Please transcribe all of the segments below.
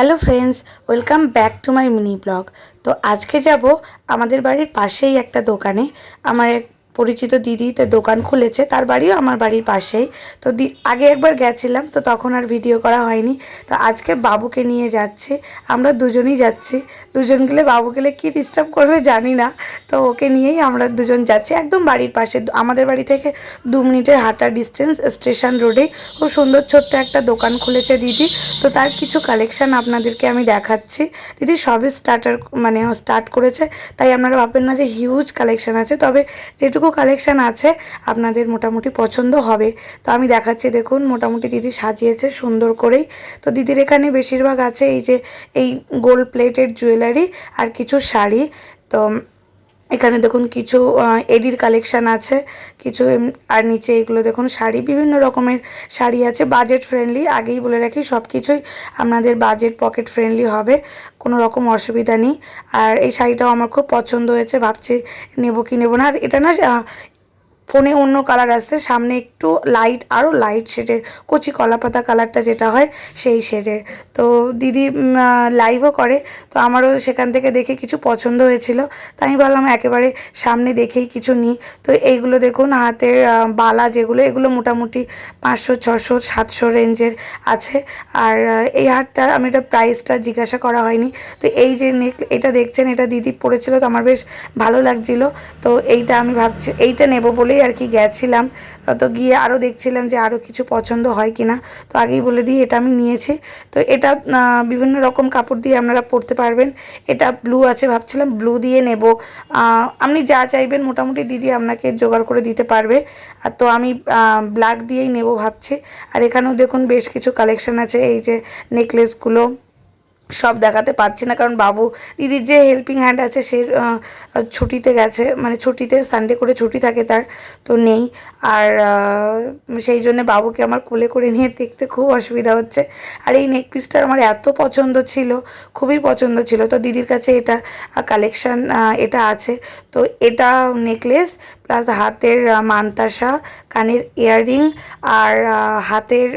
Hello friends, welcome back to my mini blog. তো আজকে যাব আমাদের বাড়ির পাশেই একটা দোকানে। আমার এক পরিচিত দিদি তো দোকান খুলেছে, তার বাড়িও আমার বাড়ির পাশেই। তো আগে একবার গেছিলাম, তো তখন আর ভিডিও করা হয়নি। তো আজকে বাবুকে নিয়ে যাচ্ছে, আমরা দুজনই যাচ্ছি। দুজন গেলে বাবু গেলে কী ডিস্টার্ব করবে জানি না, তো ওকে নিয়েই আমরা দুজন যাচ্ছি। একদম বাড়ির পাশে, আমাদের বাড়ি থেকে দু মিনিটের হাঁটার ডিস্টেন্স স্টেশন রোডে খুব সুন্দর ছোট্ট একটা দোকান খুলেছে দিদি। তো তার কিছু কালেকশান আপনাদেরকে আমি দেখাচ্ছি। দিদি সবে স্টার্টার মানে স্টার্ট করেছে, তাই আপনারা ভাববেন না যে হিউজ কালেকশান আছে। তবে যেটুকু কালেকশান আছে, আপনাদের মোটামুটি পছন্দ হবে। তো আমি দেখাচ্ছি, দেখুন, মোটামুটি দিদি সাজিয়েছে সুন্দর করেই। তো দিদির এখানে বেশিরভাগ আছে এই যে, এই গোল্ড প্লেটেড জুয়েলারি আর কিছু শাড়ি। তো এখানে দেখুন কিছু এডির কালেকশান আছে, কিছু আর নিচে এগুলো দেখুন শাড়ি, বিভিন্ন রকমের শাড়ি আছে বাজেট ফ্রেন্ডলি আগেই বলে রাখি সব কিছুই আপনাদের বাজেট পকেট ফ্রেন্ডলি হবে, কোনো রকম অসুবিধা নেই। আর এই শাড়িটাও আমার খুব পছন্দ হয়েছে, ভাবছি নেব কি নেব না। আর এটা না ফোনে অন্য কালার আসছে। সামনে একটু লাইট আরও লাইট শেডের কচি কলাপাতা কালারটা যেটা হয়, সেই শেডের তো দিদি লাইভও করে। তো আমারও সেখান থেকে দেখে কিছু পছন্দ হয়েছিল। তাই আমি ভাবলাম একেবারে সামনে দেখেই কিছু নিই। তো এইগুলো দেখুন, হাতের বালা যেগুলো, এগুলো মোটামুটি পাঁচশো, ছশো, সাতশো রেঞ্জের আছে। আর এই হারটার আমি এটা প্রাইসটা জিজ্ঞাসা করা হয়নি। তো এই যে নেক এটা দেখছেন, এটা দিদি পড়েছিল তো আমার বেশ ভালো লাগছিল। তো এইটা আমি ভাবছি, এইটা নেব বলেই আর কি গেছিলাম। তো গিয়ে আরও দেখছিলাম যে আরও কিছু পছন্দ হয় কি না তো আগেই বলে দিই, এটা আমি নিয়েছি। তো এটা বিভিন্ন রকম কাপড় দিয়ে আপনারা পরতে পারবেন। এটা ব্লু আছে, ভাবছিলাম ব্লু দিয়ে নেব। আপনি যা চাইবেন, মোটামুটি দিদি আপনাকে জোগাড় করে দিতে পারবে। আর তো আমি ব্ল্যাক দিয়েই নেব ভাবছি। আর এখানেও দেখুন বেশ কিছু কালেকশন আছে, এই যে নেকলেসগুলো সব দেখাতে পারছি না, কারণ বাবু দিদির যে হেল্পিং হ্যান্ড আছে সে ছুটিতে গেছে মানে ছুটিতে সানডে করে ছুটি থাকে তার, তো নেই। আর সেই জন্য বাবুকে আমার কোলে করে নিয়ে দেখতে খুব অসুবিধা হচ্ছে। আর এই নেক পিসটা আমার এত পছন্দ ছিল, খুবই পছন্দ ছিল। তো দিদির কাছে এটা কালেকশান এটা আছে। তো এটা নেকলেস প্লাস হাতের মান্তাসা, কানের ইয়াররিং আর হাতের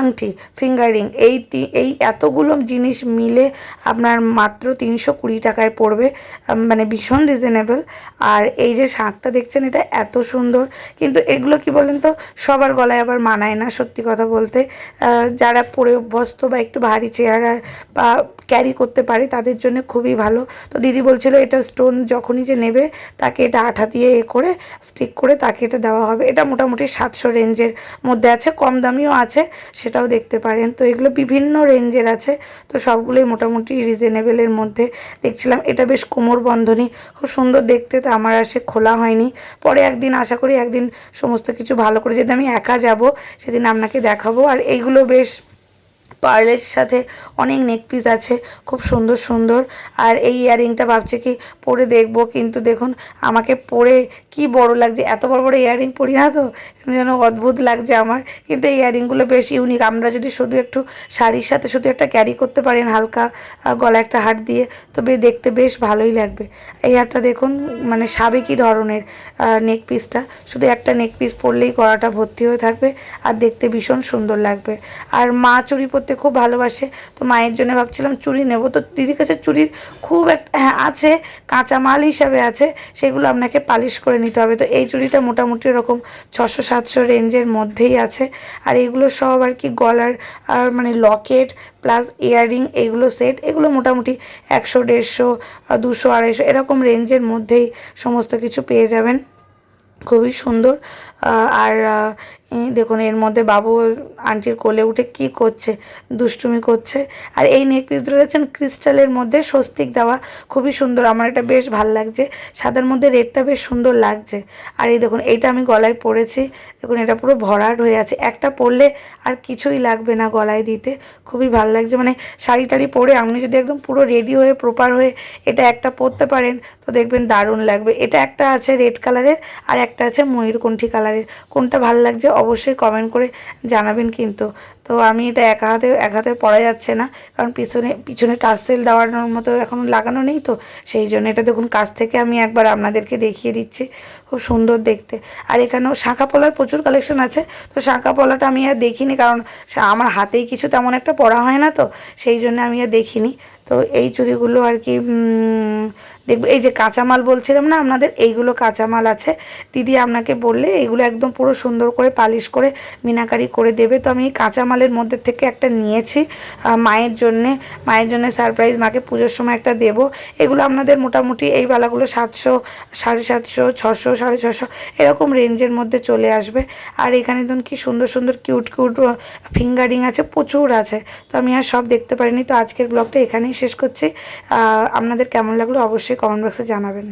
আংটি ফিঙ্গারিং এই এই এতগুলো জিনিস মিলে আপনার মাত্র তিনশো কুড়ি টাকায় পড়বে মানে ভীষণ রিজনেবল আর এই যে শাঁখটা দেখছেন, এটা এত সুন্দর। কিন্তু এগুলো কি বলেন তো, সবার গলায় আবার মানায় না, সত্যি কথা বলতে। যারা পরে অভ্যস্ত বা একটু ভারী চেহারার বা ক্যারি করতে পারে, তাদের জন্য খুবই ভালো। তো দিদি বলছিল এটা স্টোন যখনই যে নেবে, তাকে এটা আঠা দিয়ে এ করে স্টিক করে তাকে এটা দেওয়া হবে। এটা মোটামুটি সাতশো রেঞ্জের মধ্যে আছে, কম দামিও আছে, সেটাও দেখতে পারেন। তো এগুলো বিভিন্ন রেঞ্জের আছে, তো সবগুলোই মোটামুটি রিজনেবলের মধ্যে দেখছিলাম। এটা বেশ কোমর বন্ধনী, খুব সুন্দর দেখতে, তো আমার আর সে খোলা হয়নি। পরে একদিন আশা করি একদিন সমস্ত কিছু ভালো করে যদি আমি একা যাব, সেদিন আপনাকে দেখাবো। আর এইগুলো বেশ পার্লের সাথে অনেক নেক পিস আছে, খুব সুন্দর সুন্দর। আর এই ইয়াররিংটা ভাবছি কি, পরে দেখব, কিন্তু দেখুন, আমাকে পরে কি বড় লাগছে, এত বড় বড় ইয়াররিং পরি না তো? যেন অদ্ভুত লাগছে আমার। কিন্তু এই ইয়াররিংগুলো বেশ ইউনিক আমরা যদি শুধু একটু শাড়ির সাথে শুধু একটা ক্যারি করতে পারেন, হালকা গলা একটা হাট দিয়ে, তবে দেখতে বেশ ভালোই লাগবে। এই হারটা দেখুন মানে সাবেকি ধরনের নেক পিসটা শুধু একটা নেক পিস পরলেই গলাটা ভর্তি হয়ে থাকবে, আর দেখতে ভীষণ সুন্দর লাগবে। আর মা চুড়ি পরতে খুব ভালোবাসে। তো মায়ের জন্য ভাবছিলাম চুড়ি নেব। তো দিদির কাছে চুড়ির খুব একটা হ্যাঁ আছে কাঁচা মাল হিসাবে আছে, সেগুলো আপনাকে পালিশ করে নিতে হবে। তো এই চুড়িটা মোটামুটি এরকম ছশো সাতশো রেঞ্জের মধ্যেই আছে। আর এগুলো সব আর কি গলার, আর মানে লকেট প্লাস ইয়াররিং এগুলো সেট এগুলো মোটামুটি একশো, দেড়শো, দুশো, আড়াইশো এরকম রেঞ্জের মধ্যেই সমস্ত কিছু পেয়ে যাবেন। খুবই সুন্দর। আর দেখুন, এর মধ্যে বাবু আন্টির কোলে উঠে কি করছে, দুষ্টুমি করছে। আর এই নেক পিসগুলো দেখছেন ক্রিস্টালের মধ্যে স্বস্তিক দেওয়া, খুবই সুন্দর। আমার এটা বেশ ভালো লাগছে। সাদার মধ্যে রেডটা বেশ সুন্দর লাগছে। আর এই দেখুন, এইটা আমি গলায় পরেছি। দেখুন, এটা পুরো ভরাট হয়ে আছে। একটা পরলে আর কিছুই লাগবে না গলায় দিতে। খুবই ভালো লাগছে। মানে শাড়ি টাড়ি পরে আপনি যদি একদম পুরো রেডি হয়ে প্রপার হয়ে এটা একটা পরতে পারেন, তো দেখবেন দারুণ লাগবে। এটা একটা আছে রেড কালারের আর একটা আছে ময়ূরকণ্ঠী কালারের কোনটা ভালো লাগছে অবশ্যই কমেন্ট করে জানাবেন। কিন্তু। তো আমি এটা এক হাতে এক হাতে পরা যাচ্ছে না। কারণ পিছনে পিছনে টাসেল দেওয়ানোর মতো এখন লাগানো নেই তো। সেই জন্য এটা দেখুন, কাছ থেকে আমি একবার আপনাদেরকে দেখিয়ে দিচ্ছি। খুব সুন্দর দেখতে। আর এখানেও শাঁখা পলার প্রচুর কালেকশন আছে। তো শাঁখা পলাটা আমি আর দেখিনি কারণ আমার হাতেই কিছু তেমন একটা পরা হয় না তো, সেই জন্য আমি আর দেখিনি। তো এই চুড়িগুলো আর কি দেখবে। এই যে কাঁচামাল বলছিলাম না আপনাদের, এইগুলো কাঁচামাল আছে। দিদি আপনাকে বললে এইগুলো একদম পুরো সুন্দর করে পালিশ করে মিনাকারি করে দেবে। তো আমি কাঁচামালের মধ্যে থেকে একটা নিয়েছি। মায়ের জন্যে, মায়ের জন্য সারপ্রাইজ মাকে পুজোর সময় একটা দেবো। এগুলো আপনাদের মোটামুটি এই বালাগুলো সাতশো, সাড়ে সাতশো, ছশো সাড়ে ছশো এরকম রেঞ্জের মধ্যে চলে আসবে। আর এখানে ধরুন কি সুন্দর সুন্দর কিউট কিউট ফিঙ্গারিং আছে, প্রচুর আছে। তো আমি আর সব দেখতে পারিনি। তো আজকের ব্লগটা এখানেই শেষ করছি। আপনাদের কেমন লাগল অবশ্যই কমেন্ট বক্সে জানাবেন।